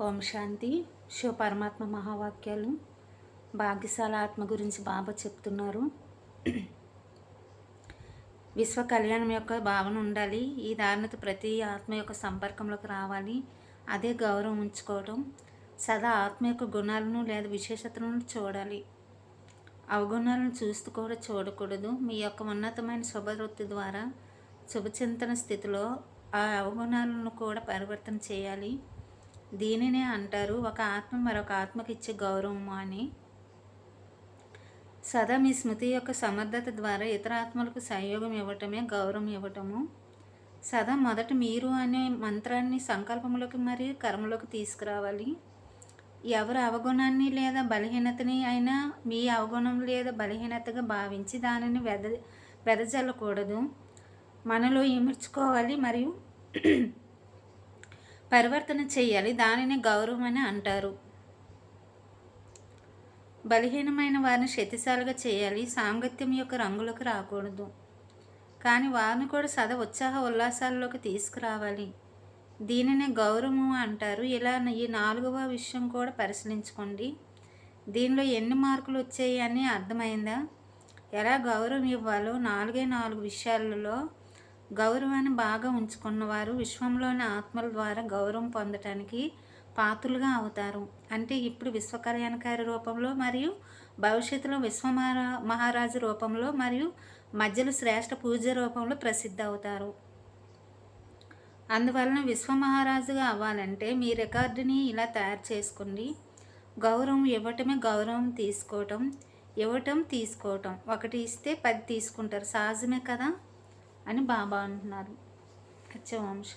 ఓం శాంతి. శివ పరమాత్మ మహావాక్యాలు భాగ్యశాల ఆత్మ గురించి బాబా చెప్తున్నారు. విశ్వ కళ్యాణం యొక్క భావన ఉండాలి. ఈ దారుణత ప్రతి ఆత్మ యొక్క సంపర్కంలోకి రావాలి. అదే గౌరవం ఉంచుకోవడం సదా ఆత్మ యొక్క గుణాలను లేదా విశేషతలను చూడాలి. అవగుణాలను చూస్తూ కూడా చూడకూడదు. మీ యొక్క ఉన్నతమైన శుభవృత్తి ద్వారా శుభచింతన స్థితిలో ఆ అవగుణాలను కూడా పరివర్తన చేయాలి. దీనినే అంటారు ఒక ఆత్మ మరొక ఆత్మకి ఇచ్చే గౌరవం అని. సదా మీ స్మృతి యొక్క సమర్థత ద్వారా ఇతర ఆత్మలకు సహయోగం ఇవ్వటమే గౌరవం ఇవ్వటము. సదా మొదట మీరు అనే మంత్రాన్ని సంకల్పంలోకి మరియు కర్మలోకి తీసుకురావాలి. ఎవరు అవగుణాన్ని లేదా బలహీనతని అయినా మీ అవగుణం లేదా బలహీనతగా భావించి దానిని వెద వెదజల్లకూడదు. మనలో ఇమర్చుకోవాలి మరియు పరివర్తన చేయాలి. దానిని గౌరవం అని అంటారు. బలహీనమైన వారిని శక్తిశాలిగా చేయాలి. సాంగత్యం యొక్క రంగులకు రాకూడదు. కానీ వారిని కూడా సదా ఉత్సాహ ఉల్లాసాల్లోకి తీసుకురావాలి. దీనినే గౌరవం అంటారు. ఇలా ఈ నాలుగవ విషయం కూడా పరిశీలించుకోండి. దీనిలో ఎన్ని మార్కులు వచ్చాయి అని అర్థమైందా? ఎలా గౌరవం ఇవ్వాలో నాలుగే నాలుగు విషయాలలో గౌరవాన్ని బాగా ఉంచుకున్నవారు విశ్వంలోని ఆత్మల ద్వారా గౌరవం పొందటానికి పాత్రులుగా అవుతారు. అంటే ఇప్పుడు విశ్వకళ్యాణకారి రూపంలో మరియు భవిష్యత్తులో విశ్వ మహారాజు రూపంలో మరియు మధ్యలో శ్రేష్ఠ పూజ రూపంలో ప్రసిద్ధి అవుతారు. అందువలన విశ్వమహారాజుగా అవ్వాలంటే మీ రికార్డుని ఇలా తయారు చేసుకోండి. గౌరవం ఇవ్వటమే గౌరవం తీసుకోవటం ఇవ్వటం తీసుకోవటం. ఒకటి ఇస్తే పది తీసుకుంటారు. సహజమే కదా? అని బాబా అంటున్నారు. అచ్చవంశ